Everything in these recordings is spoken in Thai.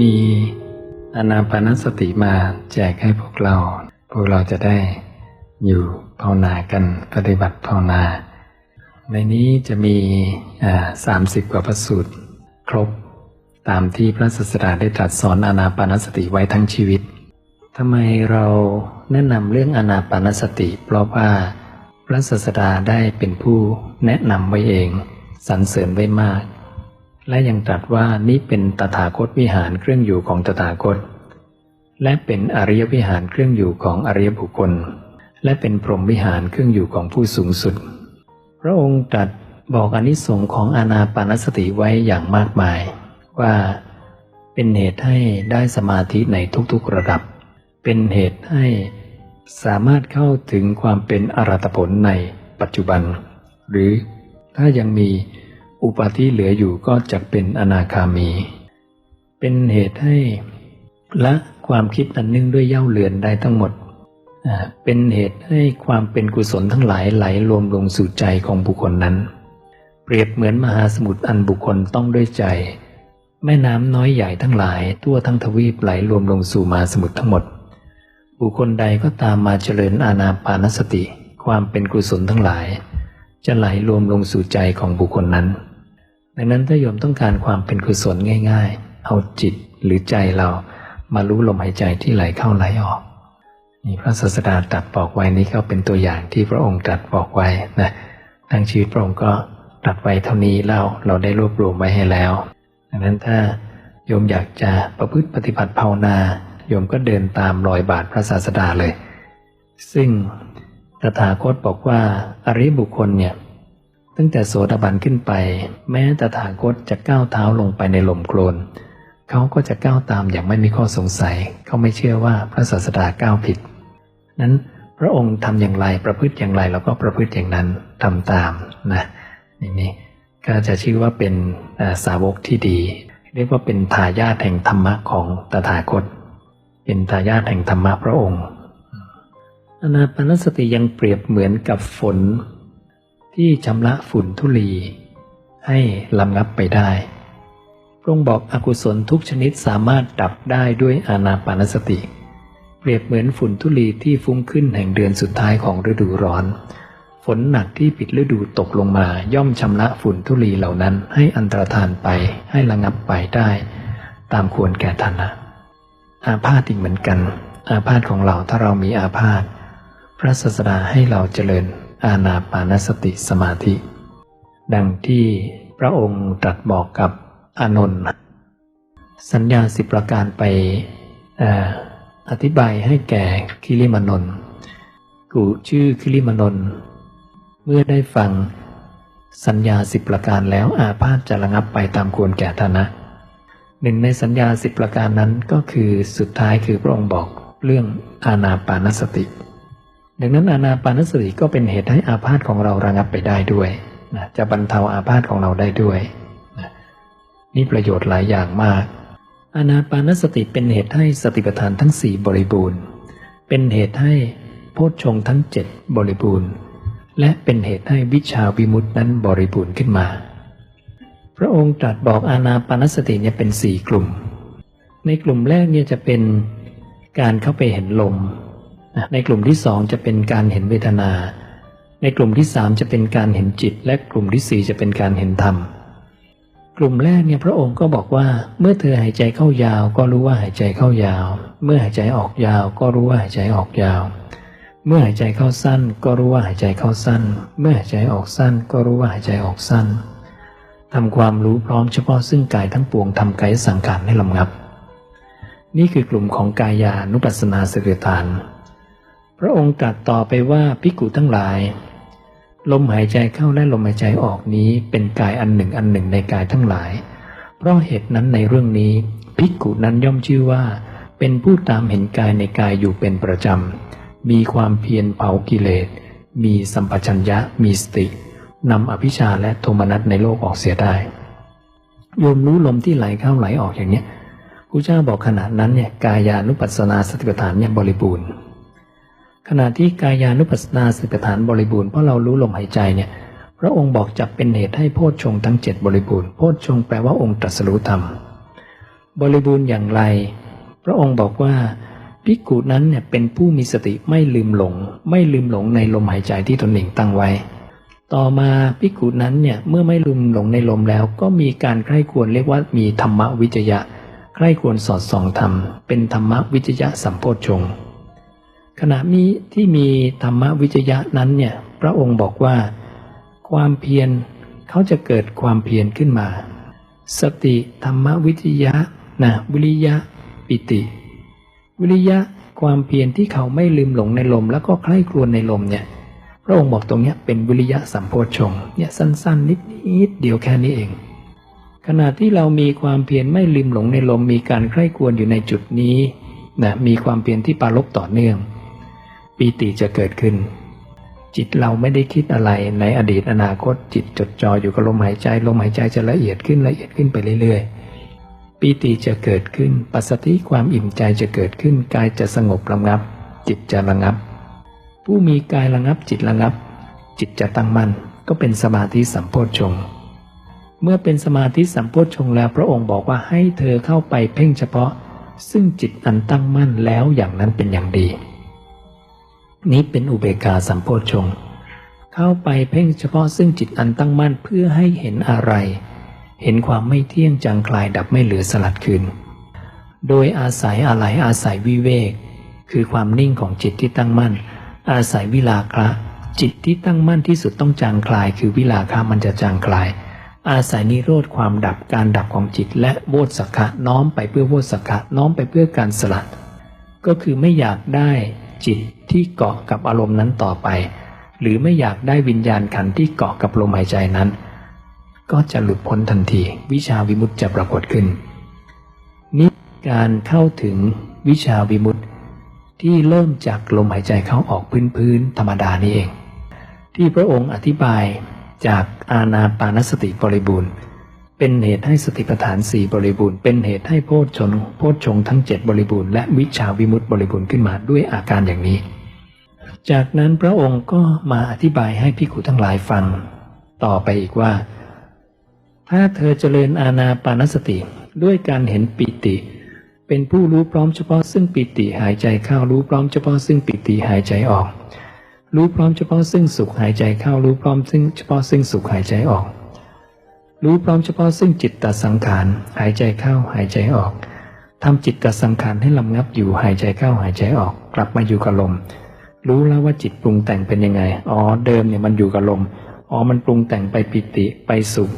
มีอนาปานสติมาแจกให้พวกเรา พวกเราจะได้อยู่ภาวนากันปฏิบัติภาวนา ในนี้จะมีสามสิบกว่าพระสูตร ครบตามที่พระศาสดาได้ตรัสสอนอนาปานสติไว้ทั้งชีวิตทำไมเราแนะนำเรื่องอนาปานสติ เพราะว่าพระศาสดาได้เป็นผู้แนะนำไว้เอง สรรเสริญไว้มาก และยังตรัสว่านี้เป็นตถาคตวิหารเครื่องอยู่ของตถาคต และเป็นอริยวิหารเครื่องอยู่ของอริยบุคคล และเป็นพรหมวิหารเครื่องอยู่ของผู้สูงสุด พระองค์ตรัสบอกอนิสงค์ของอานาปานสติไว้อย่างมากมาย ว่าเป็นเหตุให้ได้สมาธิในทุกๆระดับ เป็นเหตุให้สามารถเข้าถึงความเป็นอรัตผลในปัจจุบัน หรือถ้ายังมี อุปาทิเหลืออยู่ก็จะเป็นอนาคามี เป็นเหตุให้ละความคิดอันนึ่งด้วยเย่าเลือนได้ทั้งหมด เป็นเหตุให้ความเป็นกุศลทั้งหลายไหลรวมลงสู่ใจของบุคคลนั้น เปรียบเหมือนมหาสมุทรอันบุคคลต้องด้วยใจ แม่น้ำน้อยใหญ่ทั้งหลายทั่วทั้งทวีปไหลรวมลงสู่มหาสมุทรทั้งหมด บุคคลใดก็ตามมาเจริญอาณาปานสติ ความเป็นกุศลทั้งหลาย จะไหลรวมลงสู่ใจของบุคคลนั้น ดังนั้นถ้าโยมต้องการความเป็นกุศลง่าย ๆ เอาจิตหรือใจเรามารู้ลมหายใจที่ไหลเข้าไหลออกนี่พระศาสดาตรัสบอกไว้นี้ก็เป็นตัวอย่างที่พระองค์ตรัสบอกไว้นะทั้งชีวิตพระองค์ก็ตรัสไว้เท่านี้แล้วเราได้รวบรวมไว้ให้แล้ว ดังนั้นถ้าโยมอยากจะประพฤติปฏิบัติภาวนาโยมก็เดินตามรอยบาทพระศาสดาเลย ซึ่ง ตถาคตบอกว่า อริบุคคลเนี่ย ตั้งแต่โสดาบันขึ้นไป แม้ตถาคตจะก้าวเท้าลงไปในหล่มโคลนเขาก็จะก้าวตามอย่างไม่มีข้อสงสัย เขาไม่เชื่อว่าพระศาสดาก้าวผิด นั้นพระองค์ทำอย่างไรประพฤติอย่างไรเราก็ประพฤติอย่างนั้นทำตามนะอย่างนี้ก็จะชื่อว่าเป็นสาวกที่ดี เรียกว่าเป็นทายาทแห่งธรรมะของตถาคต เป็นทายาทแห่งธรรมะพระองค์ อนาปานสติยังเปรียบเหมือนกับฝน ที่ชำระฝุ่นทุลี ให้ลำงับไปได้พระองค์บอกอกุศลทุกชนิดสามารถดับได้ด้วยอานาปานสติ เปรียบเหมือนฝุ่นทุลีที่ฟุ้งขึ้นแห่งเดือนสุดท้ายของฤดูร้อน ฝนหนักที่ปิดฤดูตกลงมาย่อมชำระฝุ่นทุลีเหล่านั้น ให้อันตรธานไปให้ระงับไปได้ ตามควรแก่ฐานะอาพาธอีกเหมือนกัน อาพาธของเราถ้าเรามีอาพาธ พระศาสดาให้เราเจริญอาณาปานสติสมาธิ ดังที่พระองค์ตรัสบอกกับอานนท์สัญญาสิบประการไปออธิบายให้แก่คิริมานนท์กูชื่อคิริมานนท์เมื่อได้ฟังสัญญาสิบประการแล้วอาพาธจะระงับไปตามควรแก่ฐานะหนึ่งในสัญญาสิบประการนั้นก็คือสุดท้ายคือพระองค์บอกเรื่องอาณาปานสติ ดังนั้นอานาปานสติก็เป็นเหตุให้อาพาธของเราระงับไปได้ด้วยนะจะบรรเทาอาพาธของเราได้ด้วยนะนี่ประโยชน์หลายอย่างมาก อานาปานสติเป็นเหตุให้สติปัฏฐานทั้งสี่บริบูรณ์ เป็นเหตุให้โพชฌงทั้งเจ็ดบริบูรณ์ และเป็นเหตุให้วิชาวิมุตตินั้นบริบูรณ์ขึ้นมา พระองค์ตรัสบอกอานาปานสติเนี่ยเป็นสี่กลุ่ม ในกลุ่มแรกเนี่ยจะเป็นการเข้าไปเห็นลม ในกลุ่มที่สองจะเป็นการเห็นเวทนา ในกลุ่มที่สามจะเป็นการเห็นจิต และกลุ่มที่สี่จะเป็นการเห็นธรรม กลุ่มแรกเนี่ยพระองค์ก็บอกว่า เมื่อเธอหายใจเข้ายาวก็รู้ว่าหายใจเข้ายาว เมื่อหายใจออกยาวก็รู้ว่าหายใจออกยาว เมื่อหายใจเข้าสั้นก็รู้ว่าหายใจเข้าสั้น เมื่อหายใจออกสั้นก็รู้ว่าหายใจออกสั้นทำความรู้พร้อมเฉพาะซึ่งกายทั้งปวงทำกายสังขารให้ลำงับ นี่คือกลุ่มของกายานุปัสสนาสติฐาน พระองค์ตรัสต่อไปว่าพิกุทั้งหลาย ลมหายใจเข้าและลมหายใจออกนี้เป็นกายอันหนึ่งอันหนึ่งในกายทั้งหลาย เพราะเหตุนั้นในเรื่องนี้พิกุนั้นย่อมชื่อว่า เป็นผู้ตามเห็นกายในกายอยู่เป็นประจำ มีความเพียรเผากิเลส มีสัมปชัญญะมีสตินำอภิชาและโทมนัสในโลกออกเสียได้ โยมรู้ลมที่ไหลเข้าไหลออกอย่างนี้พระเจ้าบอกขณะนั้นเนี่ยกายานุปัสสนาสติปัฏฐานเนี่ยบริบูรณ์ ขณะที่กายานุปัสสนาสติปัฏฐานบริบูรณ์เพราะเรารู้ลมหายใจเนี่ยพระองค์บอกจับเป็นเหตุให้โพชฌงทั้งเจ็ดบริบูรณ์โพชฌงแปลว่าองค์ตรัสรู้ธรรม บริบูรณ์อย่างไร พระองค์บอกว่าภิกขุนั้นเนี่ยเป็นผู้มีสติไม่ลืมหลง ไม่ลืมหลงในลมหายใจที่ตนเองตั้งไว้ ต่อมาภิกขุนั้นเนี่ยเมื่อไม่ลืมหลงในลมแล้ว ก็มีการใคร่ควรเรียกว่ามีธรรมวิจยะ ใคร่ควรสอดส่องธรรม เป็นธรรมวิจยะสัมโพชฌงค์ ขณะมีที่มีธรรมวิจยะนั้นเนี่ยพระองค์บอกว่า ความเพียรเขาจะเกิดความเพียรขึ้นมา สติธรรมวิจยะนะวิริยะปิติ วิริยะความเพียรที่เขาไม่ลืมหลงในลม แล้วก็ใคร่ครวญในลมเนี่ยพระองค์บอกตรงเนี้ยเป็นวิริยะสัมโพชฌงค์เนี่ยสั้นๆ นิดๆเดียวแค่นี้เอง ขณะที่เรามีความเพียรไม่ลืมหลงในลมมีการใคร่ครวญอยู่ในจุดนี้นะมีความเพียรที่ปารบต่อเนื่อง ปีติจะเกิดขึ้น จิตเราไม่ได้คิดอะไรในอดีตอนาคต จิตจดจ่ออยู่กับลมหายใจลมหายใจจะละเอียดขึ้นละเอียดขึ้นไปเรื่อยๆปีติจะเกิดขึ้นปัสสติความอิ่มใจจะเกิดขึ้นกายจะสงบระงับ จิตจะระงับ ผู้มีกายระงับจิตระงับ จิตจะตั้งมั่นก็เป็นสมาธิสัมโพชฌงค์เมื่อเป็นสมาธิสัมโพชฌงค์แล้วพระองค์บอกว่าให้เธอเข้าไปเพ่งเฉพาะ ซึ่งจิตอันตั้งมั่นแล้วอย่างนั้นเป็นอย่างดี นี้เป็นอุเบกขาสัมโพชฌงเข้าไปเพ่งเฉพาะซึ่งจิตอันตั้งมั่นเพื่อให้เห็นอะไร เห็นความไม่เที่ยงจางคลายดับไม่เหลือสลัดคืน โดยอาศัยอะไรอาศัยวิเวก คือความนิ่งของจิตที่ตั้งมั่น อาศัยวิลาคะจิตที่ตั้งมั่นที่สุดต้องจางคลาย คือวิลาคะมันจะจางคลาย อาศัยนิโรธความดับการดับของจิต และโวตสักขะน้อมไปเพื่อโวตสักขะน้อมไปเพื่อการสลัด ก็คือไม่อยากได้จิต ที่เกาะกับอารมณ์นั้นต่อไป หรือไม่อยากได้วิญญาณขันธ์ที่เกาะกับลมหายใจนั้น ก็จะหลุดพ้นทันที วิชาวิมุตจะปรากฏขึ้นนี่การเข้าถึงวิชาวิมุตที่เริ่มจากลมหายใจเข้าออกพื้นๆธรรมดานี่เอง ที่พระองค์อธิบายจากอาณาปานสติบริบูรณ์ เป็นเหตุให้สติปัฏฐานสี่บริบูรณ์ เป็นเหตุให้โพชฌงโพชฌงทั้งเจ็ดบริบูรณ์และวิชาวิมุตติบริบูรณ์ขึ้นมาด้วยอาการอย่างนี้ จากนั้นพระองค์ก็มาอธิบายให้พิกุทั้งหลายฟัง ต่อไปอีกว่า ถ้าเธอเจริญอาณาปานสติด้วยการเห็นปิติ เป็นผู้รู้พร้อมเฉพาะซึ่งปิติหายใจเข้ารู้พร้อมเฉพาะซึ่งปิติหายใจออก รู้พร้อมเฉพาะซึ่งสุขหายใจเข้ารู้พร้อมซึ่งเฉพาะซึ่งสุขหายใจออก รู้พร้อมเฉพาะซึ่งจิตตสังขารหายใจเข้าหายใจออกทำจิตตสังขารให้ลำงับอยู่หายใจเข้าหายใจออก กลับมาอยู่กับลม รู้แล้วว่าจิตปรุงแต่งเป็นยังไง อ๋อ เดิมเนี่ยมันอยู่กับลม อ๋อ มันปรุงแต่งไปปิติไปสุข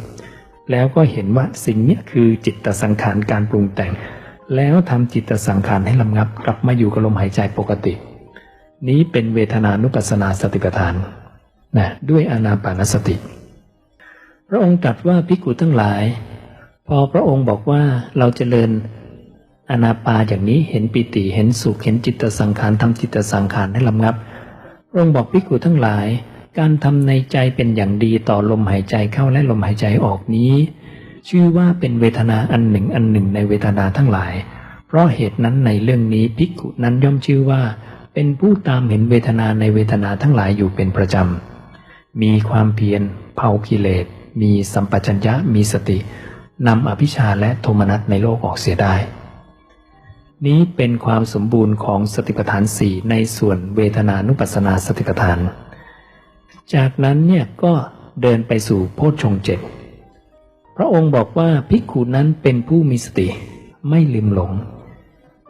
แล้วก็เห็นว่าสิ่งนี้คือจิตตสังขารการปรุงแต่ง แล้วทำจิตตสังขารให้ลำงับ กลับมาอยู่กับลมหายใจปกติ นี้เป็นเวทนานุปัสสนาสติปัฏฐานนะด้วยอนาปานสติ พระองค์ตรัสว่าภิกขุทั้งหลาย พอพระองค์บอกว่าเราจเจริญ อนาปาอย่างนี้เห็นปิติเห็นสุขเห็นจิตตสังขารทำจิตตสังขารให้ลำงับพระองค์บอกภิกขุทั้งหลาย การทำในใจเป็นอย่างดีต่อลมหายใจเข้าและลมหายใจออกนี้ ชื่อว่าเป็นเวทนาอันหนึ่งอันหนึ่งในเวทนาทั้งหลาย เพราะเหตุนั้นในเรื่องนี้ภิกขุนั้นย่อมชื่อว่า เป็นผู้ตามเห็นเวทนาในเวทนาทั้งหลายอยู่เป็นประจำ มีความเพียรเผากิเลสมีสัมปชัญญะมีสตินำอภิชาและโทมนัสในโลกออกเสียได้ นี้เป็นความสมบูรณ์ของสติปัฏฐานสี่ในส่วนเวทนานุปัสสนาสติปัฏฐาน จากนั้นเนี่ยก็เดินไปสู่โพชฌงเจ็ดพระองค์บอกว่าภิกขุนั้นเป็นผู้มีสติไม่ลืมหลง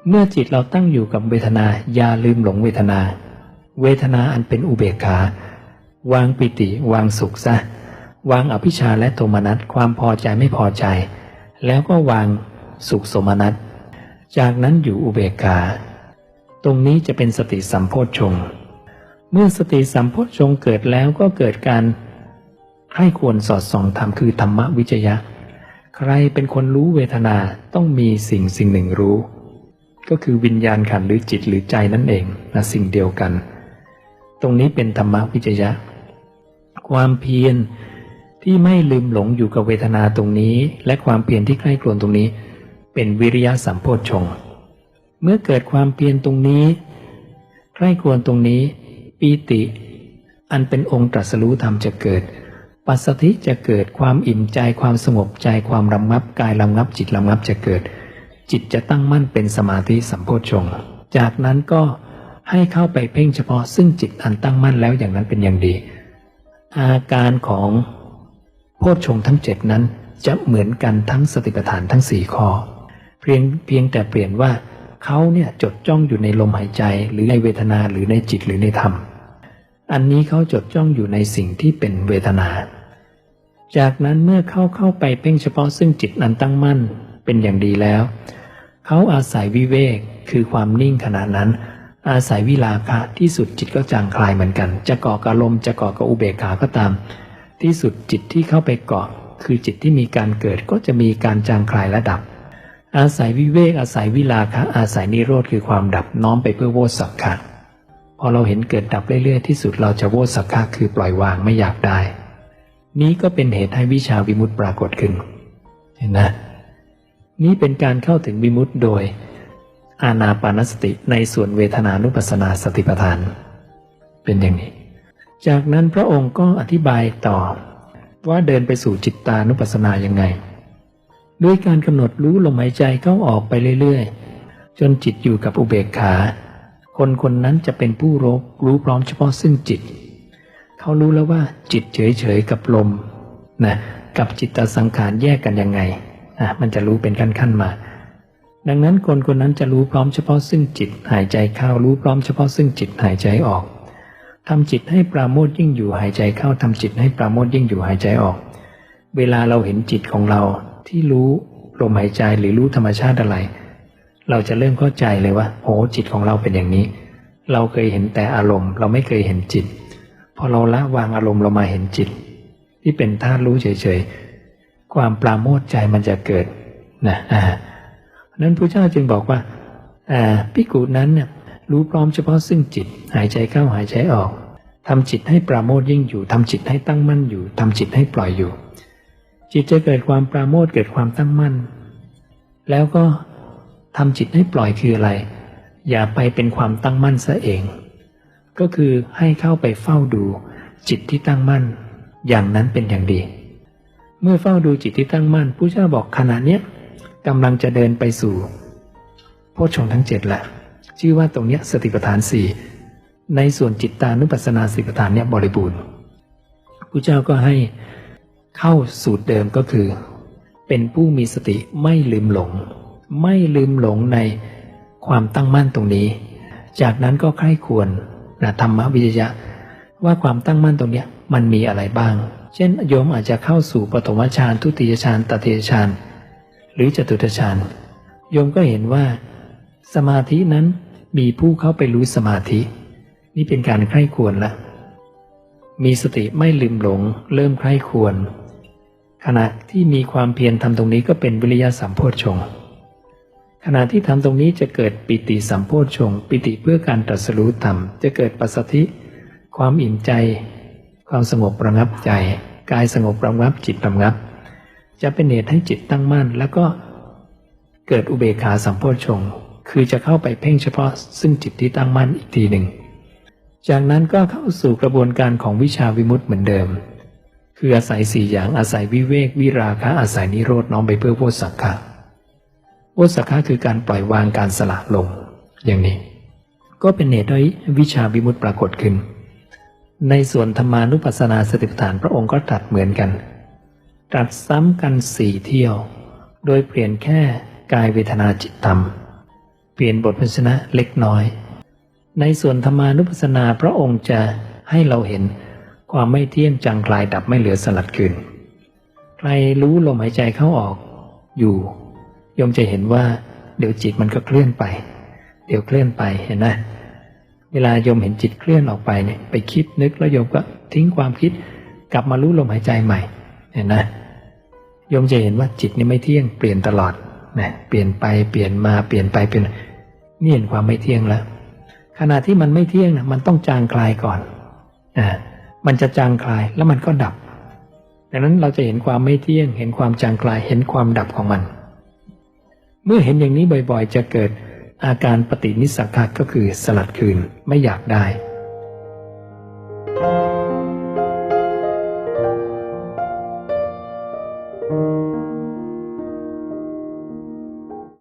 เมื่อจิตเราตั้งอยู่กับเวทนาอย่าลืมหลงเวทนา เวทนาอันเป็นอุเบกขาวางปิติ วางสุขซะ วางอภิชาและโทมนัสความพอใจไม่พอใจ แล้วก็วางสุขสมนัส จากนั้นอยู่อุเบกขา ตรงนี้จะเป็นสติสัมโพชฌงค์เมื่อสติสัมโพชฌงค์เกิดแล้วก็เกิดการให้ควรสอดส่องธรรมคือธรรมวิจยะ ใครเป็นคนรู้เวทนาต้องมีสิ่งสิ่งหนึ่งรู้ ก็คือวิญญาณขันหรือจิตหรือใจนั่นเองนะสิ่งเดียวกัน ตรงนี้เป็นธรรมวิจยะ ความเพียรที่ไม่ลืมหลงอยู่กับเวทนาตรงนี้ และความเพียรที่ใกล้ครวนตรงนี้ เป็นวิริยะสัมโพชฌงค์เมื่อเกิดความเพียรตรงนี้ใกล้ควนตรงนี้ ปีติ อันเป็นองค์ตรัสรู้ธรรมจะเกิด ปัสสธิจะเกิดความอิ่มใจความสงบใจความรำงับกายรำงับจิตรำงับจะเกิด จิตจะตั้งมั่นเป็นสมาธิสัมโพชฌงค์จากนั้นก็ให้เข้าไปเพ่งเฉพาะซึ่งจิตอันตั้งมั่นแล้วอย่างนั้นเป็นอย่างดี อาการของโพชฌงค์ทั้งเจ็ดนั้นจะเหมือนกันทั้งสติปัฏฐานทั้งสี่ข้อ พียงเพียงแต่เปลี่ยนว่าเขาเนี่ยจดจ้องอยู่ในลมหายใจหรือในเวทนาหรือในจิตหรือในธรรม อันนี้เขาจดจ้องอยู่ในสิ่งที่เป็นเวทนา จากนั้นเมื่อเข้าเข้าไปเพ่งเฉพาะซึ่งจิตอันตั้งมั่นเป็นอย่างดีแล้ว เขาอาศัยวิเวกคือความนิ่งขณะนั้น อาศัยวิลาคะที่สุดจิตก็จางคลายเหมือนกัน จะเกาะกับลมจะเกาะกับอุเบกขาก็ตาม ที่สุดจิตที่เข้าไปเกาะคือจิตที่มีการเกิดก็จะมีการจางคลายและดับ อาศัยวิเวกอาศัยวิลาคะอาศัยนิโรธคือความดับน้อมไปเพื่อโวสักขะพอเราเห็นเกิดดับเรื่อยๆที่สุดเราจะโวสักขะคือปล่อยวางไม่อยากได้ นี้ก็เป็นเหตุให้วิชาวิมุตติปรากฏขึ้น เห็นนะนี้เป็นการเข้าถึงวิมุตติโดย อานาปานสติในส่วนเวทนานุปัสสนาสติปัฏฐาน เป็นอย่างนี้ จากนั้นพระองค์ก็อธิบายต่อว่าเดินไปสู่จิตตานุปัสสนายังไง ด้วยการกำหนดรู้ลมหายใจเข้าออกไปเรื่อยๆ จนจิตอยู่กับอุเบกขา คนคนนั้นจะเป็นผู้รู้รู้พร้อมเฉพาะซึ่งจิต เขารู้แล้วว่าจิตเฉยๆกับลมนะกับจิตตสังขารแยกกันยังไงอะมันจะรู้เป็นขั้นๆมา ดังนั้นคนคนนั้นจะรู้พร้อมเฉพาะซึ่งจิตหายใจเข้ารู้พร้อมเฉพาะซึ่งจิตหายใจออกทำจิตให้ปราโมทยิ่งอยู่หายใจเข้าทำจิตให้ปราโมทยิ่งอยู่หายใจออก เวลาเราเห็นจิตของเรา ที่รู้ลมหายใจหรือรู้ธรรมชาติอะไร เราจะเริ่มเข้าใจเลยว่าโอ้จิตของเราเป็นอย่างนี้ เราเคยเห็นแต่อารมณ์ เราไม่เคยเห็นจิตพอเราละวางอารมณ์เรามาเห็นจิต ที่เป็นธาตุรู้เฉยๆความปราโมทใจมันจะเกิดนะอ่านั้นพระเจ้าจึงบอกว่าอ่าพิกูนั้นเนี่ยรู้พร้อมเฉพาะซึ่งจิตหายใจเข้าหายใจออกทำจิตให้ปราโมทยิ่งอยู่ทำจิตให้ตั้งมั่นอยู่ทำจิตให้ปล่อยอยู่ จิตจะเกิดความปราโมทเกิดความตั้งมั่น แล้วก็ทำจิตให้ปล่อยคืออะไร อย่าไปเป็นความตั้งมั่นซะเอง ก็คือให้เข้าไปเฝ้าดูจิตที่ตั้งมั่น อย่างนั้นเป็นอย่างดี เมื่อเฝ้าดูจิตที่ตั้งมั่นผู้เจ้าบอกขณะเนี้ยกำลังจะเดินไปสู่โพชฌงค์ทั้งเจ็ดแหละชื่อว่าตรงเนี้ยสติปัฏฐานสี่ในส่วนจิตตานุปัสสนาสติปัฏฐานเนี่ยบริบูรณ์ผู้เจ้าก็ให้ เข้าสูตรเดิมก็คือ เป็นผู้มีสติไม่ลืมหลง ไม่ลืมหลงในความตั้งมั่นตรงนี้ จากนั้นก็ใคร่ควรนะธรรมวิจยะ ว่าความตั้งมั่นตรงนี้มันมีอะไรบ้าง เช่นโยมอาจจะเข้าสู่ปฐมฌานทุติยฌานตติยฌานหรือจตุตฌานโยมก็เห็นว่า สมาธินั้นมีผู้เข้าไปรู้สมาธิ นี่เป็นการใคร่ควรละมีสติไม่ลืมหลง เริ่มใคร่ควร ขณะที่มีความเพียรทำตรงนี้ก็เป็นวิริยะสัมโพชฌงขณะที่ทำตรงนี้จะเกิดปิติสัมโพชฌงปิติเพื่อการตรัสรู้ธรรมจะเกิดปัสสธิความอิ่มใจ ความสงบระงับใจ กายสงบระงับจิตระงับ จะเป็นเหตุให้จิตตั้งมั่น แล้วก็เกิดอุเบกขาสัมโพชฌงค์คือจะเข้าไปเพ่งเฉพาะซึ่งจิตที่ตั้งมั่นอีกทีหนึ่ง จากนั้นก็เข้าสู่กระบวนการของวิชาวิมุตต์เหมือนเดิม คืออาศัยสี่อย่างอาศัยวิเวกวิราคะอาศัยนิโรธน้อมไปเพื่อโพสักขะโพสักขะคือการปล่อยวางการสละลงอย่างนี้ ก็เป็นเหตุให้วิชาวิมุตต์ปรากฏขึ้น ในส่วนธรรมานุปัสสนาสติปัฏฐานพระองค์ก็ตรัสเหมือนกันตรัสซ้ำกันสี่เที่ยว โดยเปลี่ยนแค่กายเวทนาจิตธรรม เปลี่ยนบทพันชนะเล็กน้อย ในส่วนธรรมานุปัสสนาพระองค์จะให้เราเห็น ความไม่เที่ยงจางคลายดับไม่เหลือสลัดคืน ใครรู้ลมหายใจเข้าออก อยู่ยมจะเห็นว่า เดี๋ยวจิตมันก็เคลื่อนไป เดี๋ยวเคลื่อนไปเห็นไหมเวลายมเห็นจิตเคลื่อนออกไปเนี่ยไปคิดนึกแล้วโยมก็ทิ้งความคิด กลับมารู้ลมหายใจใหม่ เห็นไหมโยมจะเห็นว่าจิตนี่ไม่เที่ยงเปลี่ยนตลอดนะเปลี่ยนไปเปลี่ยนมาเปลี่ยนไปเปลี่ยนนี่เห็นความไม่เที่ยงแล้ว ขณะที่มันไม่เที่ยงนะมันต้องจางคลายก่อนอ่า มันจะจางคลายแล้วมันก็ดับ ดังนั้นเราจะเห็นความไม่เที่ยง เห็นความจางคลาย เห็นความดับของมัน เมื่อเห็นอย่างนี้บ่อยๆ จะเกิดอาการปฏินิสักะก็คือสลัดคืนไม่อยากได้